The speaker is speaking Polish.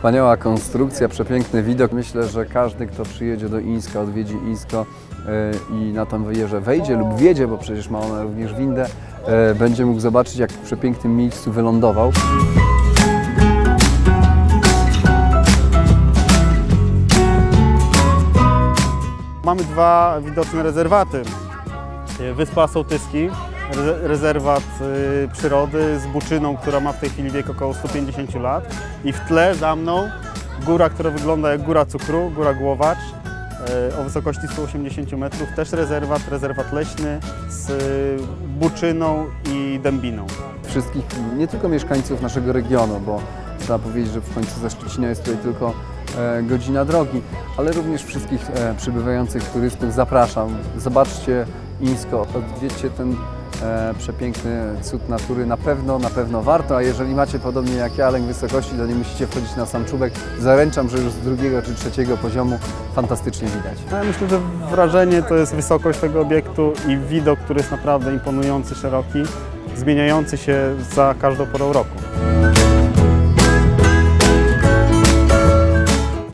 Wspaniała konstrukcja, przepiękny widok. Myślę, że każdy, kto przyjedzie do Ińska, odwiedzi Ińsko e, i na tą wyjeżdżę wejdzie lub wjedzie, bo przecież ma ona również windę, e, będzie mógł zobaczyć, jak w przepięknym miejscu wylądował. Mamy dwa widoczne rezerwaty. Wyspa Sołtyski, rezerwat y, przyrody z buczyną, która ma w tej chwili wiek około 150 lat. I w tle za mną góra, która wygląda jak góra cukru, góra Głowacz y, o wysokości 180 metrów. Też rezerwat, rezerwat leśny z y, buczyną i dębiną. wszystkich, nie tylko mieszkańców naszego regionu, bo trzeba powiedzieć, że w końcu ze Szczecina jest tutaj tylko e, godzina drogi, ale również wszystkich e, przybywających turystów zapraszam. Zobaczcie Ińsko, odwiedźcie ten przepiękny cud natury. Na pewno, na pewno warto, a jeżeli macie podobnie jak ja lęk wysokości, to nie musicie wchodzić na sam czubek. Zaręczam, że już z drugiego czy trzeciego poziomu fantastycznie widać. No, Ja myślę, że wrażenie to jest wysokość tego obiektu i widok, który jest naprawdę imponujący, szeroki, zmieniający się za każdą porą roku.